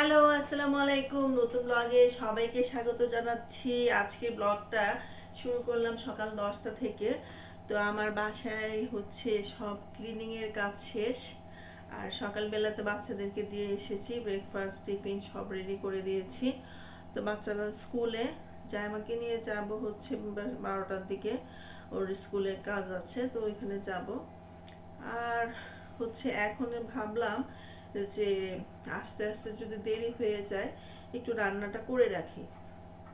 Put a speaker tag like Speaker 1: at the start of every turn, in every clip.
Speaker 1: Hello, আসসালামু আলাইকুম। নতুন ব্লগে সবাইকে স্বাগত জানাচ্ছি। আজকে ব্লগটা শুরু করলাম সকাল দশটা থেকে। তো আমার বাসায় হচ্ছে সব ক্লিনিং এর কাজ শেষ। আর সকালবেলাতে বাচ্চাদেরকে দিয়ে এসেছি ব্রেকফাস্ট টিফিন সব রেডি করে দিয়েছি। তো বাচ্চারা স্কুলে জায়মাকে নিয়ে যাব হচ্ছে বারোটার দিকে। ওর স্কুলে কাজ আছে, তো ওইখানে যাব। আর হচ্ছে এখন ভাবলাম যে, আস্তে আস্তে যদি দেরি হয়ে যায়, একটু রান্নাটা করে রাখি।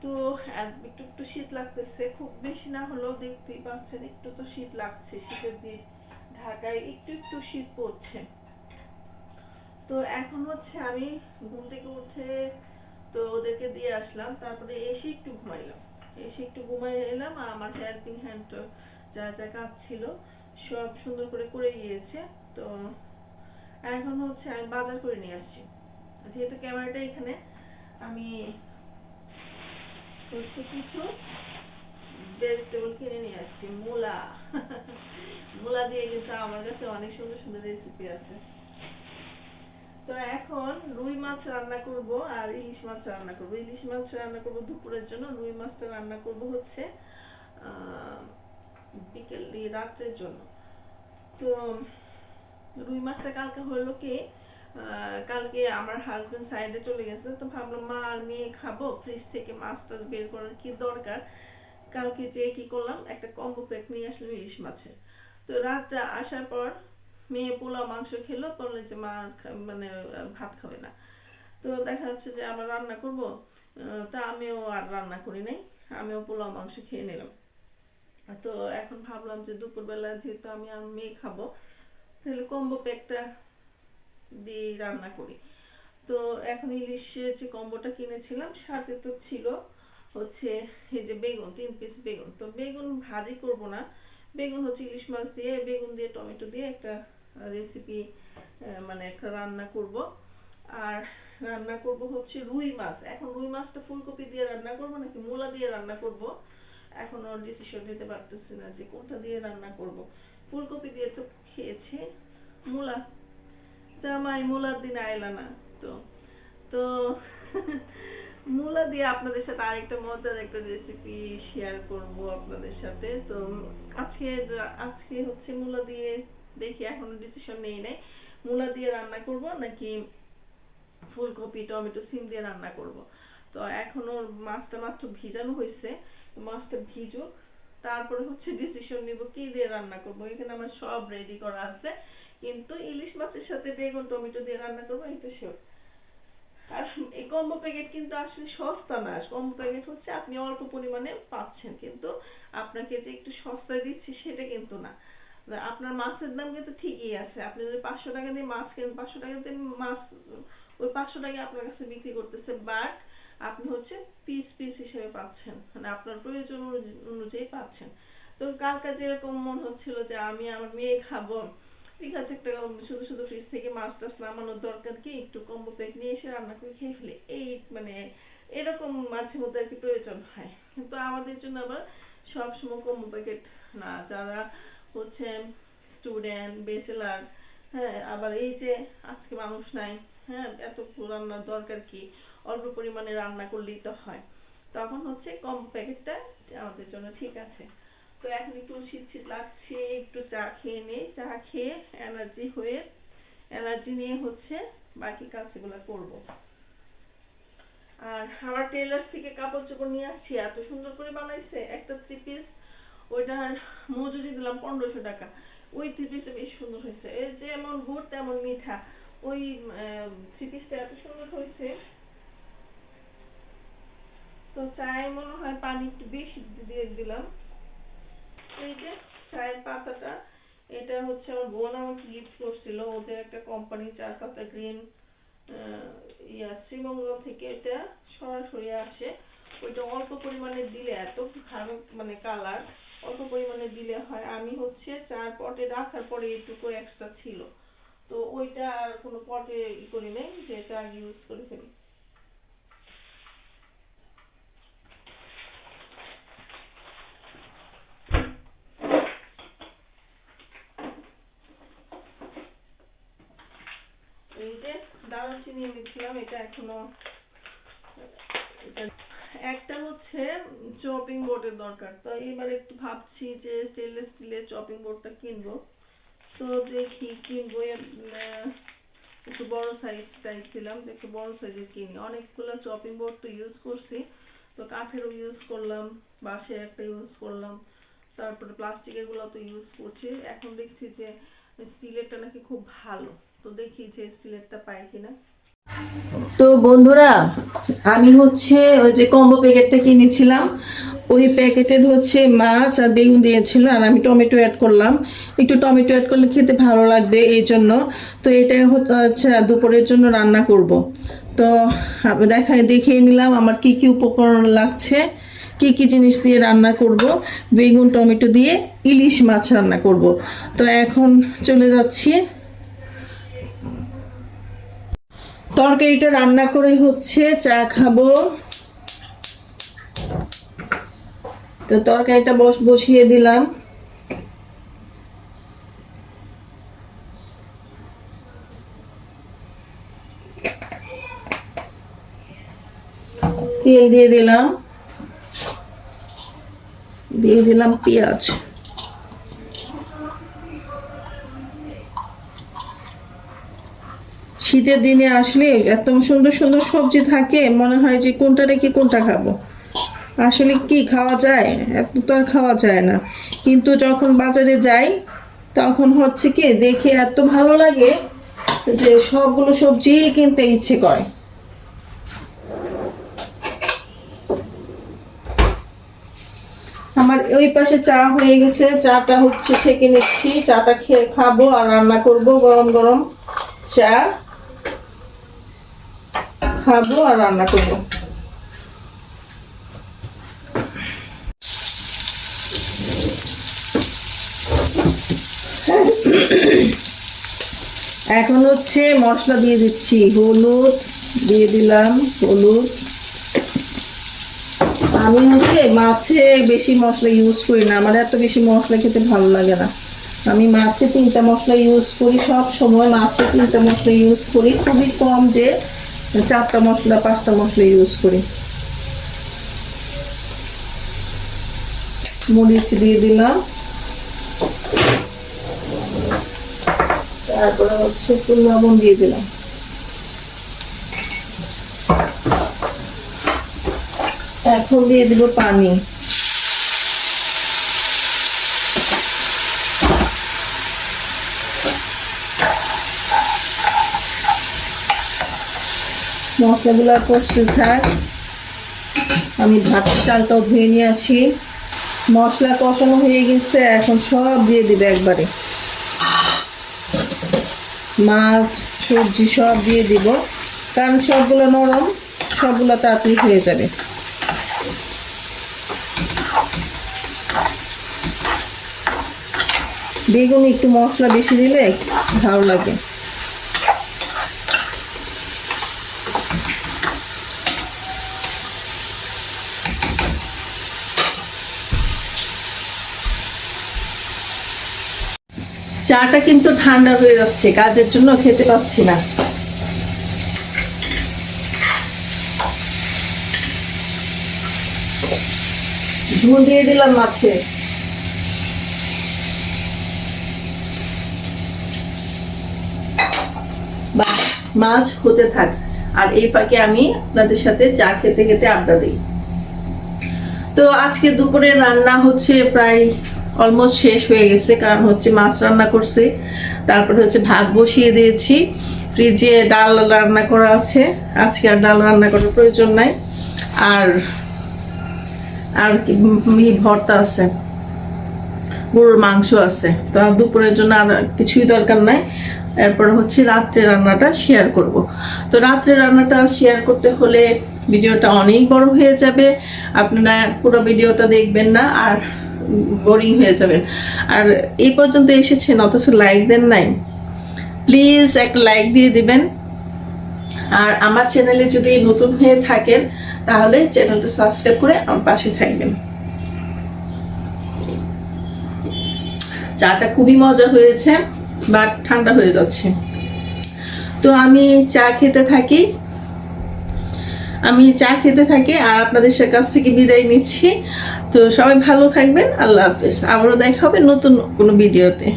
Speaker 1: তো একটু একটু শীত লাগতেছে। খুব বেশি না হলেও দেখতেই পাচ্ছেন, একটু তো শীত লাগছে। শীতের দিন ঢাকায় একটু একটু শীত পড়ছে। তো এখন হচ্ছে আমি ঘুম থেকে উঠে তো ওদেরকে দিয়ে আসলাম। তারপরে এসে একটু ঘুমাইলাম। এসে একটু ঘুমাই এলাম আর আমার হেল্পিং হ্যান্ড যা যা কাজ ছিল, সব সুন্দর করে করে গিয়েছে। তো এখন হচ্ছে আমি বাজার করে নিয়ে আসছি। যেহেতু ক্যামেরাটা এখানে, আমি হচ্ছে কিছু ভেজিটেবল কিনে নিয়ে আসছি, মূলা। মূলা দিয়ে কিন্তু আমার কাছে অনেক সুন্দর সুন্দর রেসিপি আছে। তো এখন রুই মাছ রান্না করব আর ইলিশ মাছ রান্না করব। ইলিশ মাছ রান্না করব দুপুরের জন্য। রুই মাছটা রান্না করব হচ্ছে বিকেল, রাত্রের জন্য। তো রুই মাছটা কালকে হলো কি? কালকে আমার হাজবেন্ড সাইডে চলে গেছে, তো ভাবলাম, মা আর মেয়ে খাব ফ্রিজ থেকে মাছটা বের করার কি দরকার? কালকে যে কি করলাম, একটা কম্বো প্যাক নিয়ে আসলাম ইলিশ মাছের। তো রাতটা আসার পর মেয়ে পোলাও, মাংস খেলো বললে যে, মা মানে ভাত খাবে না। তো দেখা যাচ্ছে যে, আমরা রান্না করব তা আমিও আর রান্না করি নাই, আমিও পোলাও, মাংস খেয়ে নিলাম। তো এখন ভাবলাম যে, দুপুরবেলা যেহেতু আমি আর মেয়ে খাব তাহলে কম্বো প্যাকটা দিয়ে রান্না করি। তো এখন ইলিশের যে কম্বোটা কিনেছিলাম, সাথে তো ছিল হচ্ছে এই যে বেগুন, তিন পিস বেগুন। তো বেগুন ভাজি করব না। বেগুন হচ্ছে ইলিশ মাছ দিয়ে, বেগুন দিয়ে, টমেটো দিয়ে একটা রেসিপি মানে একটা রান্না করব। আর রান্না করব হচ্ছে রুই মাছ। এখন রুই মাছটা ফুলকপি দিয়ে রান্না করব নাকি মূলা দিয়ে রান্না করব? এখন ডিসিশন নিতে পারতেছি না যে কোনটা দিয়ে রান্না করব। ফুলকপি দিয়ে তো খেয়েছি। মূলা। জামাই মূলার দিন আইলা না তো। তো মূলা দিয়ে আপনাদের সাথে আরেকটা মজার একটা রেসিপি শেয়ার করব আপনাদের সাথে। তো আজকে আজকে হচ্ছে মূলা দিয়ে দেখি, এখনও ডিসিশন নেই নাই। মূলা দিয়ে রান্না করব নাকি ফুলকপি, টমেটো, সিম দিয়ে রান্না করব? তো এখনও মাছটা মাত্র ভিজানো হয়েছে মাছটা ভিজুক। তারপরে হচ্ছে ডিসিশন নিব কি দিয়ে রান্না করব। এখানে আমার সব রেডি করা আছে। কিন্তু ইলিশ মাছের সাথে বেগুন, টমেটো দিয়ে রান্না করব এটা শিওর আর এই কম্বো প্যাকেট কিন্তু আসলে সস্তা না। কম্বো প্যাকেট হচ্ছে আপনি অল্প পরিমাণে পাচ্ছেন। কিন্তু আপনাকে যে একটু সস্তায় দিচ্ছি সেটা কিন্তু না। আপনার মাছের দাম কিন্তু ঠিকই আছে। আপনি যদি পাঁচশো টাকা দিয়ে মাছ কেনেন, পাঁচশো টাকা দিয়ে মাছ, ওই পাঁচশো টাকা আপনার কাছে বিক্রি করতেছে। বাট আপনি হচ্ছে পিস পিস হিসেবে পাচ্ছেন। মানে আপনার প্রয়োজন অনুযায়ী পাচ্ছেন। তো কালকে যেরকম মনে হচ্ছিল যে আমি আমার মেয়ে খাব? ঠিক আছে, একটা শুধু শুধু ফ্রিজ থেকে মাছ টাছ নামানোর দরকার কি? একটু কম্বো প্যাক নিয়ে এসে রান্না করে খেয়ে ফেলে। এই মানে এরকম মাঝে মধ্যে আর কি প্রয়োজন হয়। কিন্তু আমাদের জন্য আবার সবসময় কম্বো প্যাকেট না। যারা হচ্ছে স্টুডেন্ট বেচেলার হ্যাঁ আবার এই যে আজকে মানুষ নাই হ্যাঁ এত রান্নার দরকার কি? অল্প পরিমাণে রান্না করলেই তো হয়। তখন হচ্ছে কম প্যাকেটটা আমাদের জন্য ঠিক আছে। তো এখন একটু শীত শীত লাগছে একটু চা খেয়ে নেই। চা খেয়ে এনার্জি হয়ে এনার্জি নিয়ে হচ্ছে বাকি কাজগুলো করব। আর আমার টেলার থেকে কাপড় চোপড় নিয়ে আসছি, এত সুন্দর করে বানাইছে, একটা থ্রি পিস ওইটার মজুরি দিলাম পনেরোশো টাকা। ওই থ্রি পিসটা বেশ সুন্দর হয়েছে। যেমন গুড় তেমন মিঠা। ওই থ্রি পিসটা এত সুন্দর হয়েছে। তো চায়ে মনে হয় পানি একটু বেশি দিয়ে দিলাম। এই যে চায়ের পাতাটা, এটা হচ্ছে আমার বোন আমাকে গিফট করছিল। ওদের একটা কোম্পানি চার পাতা গ্রিন ইয়া শ্রীমঙ্গল থেকে এটা সরাসরি আসে। ওইটা অল্প পরিমাণে দিলে এত ভালো মানে কালার অল্প পরিমাণে দিলে হয়। আমি হচ্ছে চার পটে রাখার পরে এটুকু এক্সট্রা ছিল। তো ওইটা আর কোনো পটে ই করি নাই যে চা ইউজ করে ফেলি এটা এখনও একটা হচ্ছে চপিং বোর্ডের দরকার। তো এবার একটু ভাবছি যে স্টেনলেস স্টিলের চপিং বোর্ডটা কিনবো। তো দেখি কিনবো একটু বড় সাইজ চাইছিলাম যে একটু বড় সাইজের কিনি। অনেকগুলো চপিং বোর্ড তো ইউজ করছি। তো কাঠেরও ইউজ করলাম, বাঁশের একটা ইউজ করলাম, তারপরে প্লাস্টিকেরগুলো তো ইউজ করছি। এখন দেখছি যে স্টিলেরটা নাকি খুব ভালো। তো দেখি যে স্টিলেরটা পাই কিনা।
Speaker 2: তো বন্ধুরা, আমি হচ্ছে ওই যে কম্বো প্যাকেটটা কিনেছিলাম। ওই প্যাকেটের হচ্ছে মাছ আর বেগুন দিয়েছিল, আর আমি টমেটো অ্যাড করলাম। একটু টমেটো অ্যাড করলে খেতে ভালো লাগবে এই জন্য। তো এটা হচ্ছে দুপুরের জন্য রান্না করব। তো দেখায় দেখিয়ে নিলাম আমার কি কি উপকরণ লাগছে। কি কি জিনিস দিয়ে রান্না করব। বেগুন, টমেটো দিয়ে ইলিশ মাছ রান্না করব। তো এখন চলে যাচ্ছি। তরকারিটা রান্না করে হচ্ছে চা খাব। তো তরকারিটা বস বসিয়ে দিলাম। তেল দিয়ে দিলাম। দিয়ে দিলাম পেঁয়াজ। শীতের দিনে আসলে এত সুন্দর সুন্দর সবজি থাকে, মনে হয় যে কোনটা রেখে কোনটা খাব। আসলে কি খাওয়া যায়? এত তো আর খাওয়া যায় না। কিন্তু যখন বাজারে যাই, তখন হচ্ছে কি দেখে এত ভালো লাগে যে সবগুলো সবজি কিনতে ইচ্ছে করে। আমার ওই পাশে চা হয়ে গেছে, চাটা হচ্ছে ছেঁকে নিচ্ছি, চাটা খেয়ে খাব আর রান্না করব গরম গরম চা। খাব আর রান্না করব। এখন হচ্ছে মশলা দিয়ে দিচ্ছি। হলুদ দিয়ে দিলাম, হলুদ। আমি হচ্ছে মাছে বেশি মশলা ইউজ করি না। আমার এত বেশি মশলা খেতে ভালো লাগে না। আমি মাছে তিনটা মশলা ইউজ করি, সব সময় মাছে তিনটা মশলা ইউজ করি। খুবই কম যে চারটা মশলা, পাঁচটা মশলা ইউজ করি। মরিচ দিয়ে দিলাম। তারপরে হচ্ছে একটু লবণ দিয়ে দিলাম। এখন দিয়ে দিব পানি। মশলাগুলো কষতে থাক। আমি ভাত চালটাও ধুয়ে নিয়ে আসি। মশলা কষানো হয়ে গেছে, এখন সব দিয়ে দিবে একবারে। মাছ, সবজি সব দিয়ে দিব, কারণ সবগুলো নরম, সবগুলো তাড়াতাড়ি হয়ে যাবে। বেগুন একটু মশলা বেশি দিলে ভালো লাগে। চাটা কিন্তু ঠান্ডা হয়ে যাচ্ছে, কাজের জন্য খেতে পাচ্ছি না। ঝুল দিয়ে দিলাম মাছে। মাছ হতে থাক। আর এই ফাঁকে আমি আপনাদের সাথে চা খেতে খেতে আড্ডা দিই। তো আজকে দুপুরে রান্না হচ্ছে প্রায় অলমোস্ট শেষ হয়ে গেছে, কারণ হচ্ছে মাছ রান্না করছি। তারপরে হচ্ছে ভাত বসিয়ে দিয়েছি। ফ্রিজে ডাল রান্না করা আছে। আজকে আর ডাল রান্না করার প্রয়োজন নাই। আর আর কি ভর্তা আছে। গরুর মাংস আছে। তো দুপুরের জন্য আর কিছুই দরকার নাই। এরপর হচ্ছে রাত্রে রান্নাটা শেয়ার করব। তো রাত্রে রান্নাটা শেয়ার করতে হলে ভিডিওটা অনেক বড় হয়ে যাবে। আপনারা পুরো ভিডিওটা দেখবেন না। আর বোরিং হয়ে যাবেন। আর এই পর্যন্ত এসেছেন, অথচ লাইক দেন নাই। প্লিজ একটা লাইক দিয়ে দিবেন। আর আমার চ্যানেলে যদি নতুন হয়ে থাকেন, তাহলে চ্যানেলটা সাবস্ক্রাইব করে আমার পাশে থাকবেন। চাটা খুবই মজা হয়েছে বা ঠান্ডা হয়ে যাচ্ছে। তো আমি চা খেতে থাকি। আমি চা খেতে থাকি আর আপনাদের কাছ থেকে বিদায় নিচ্ছি। তো সবাই ভালো থাকবেন। আল্লাহ হাফিজ। আবারও দেখা হবে নতুন কোনো ভিডিওতে।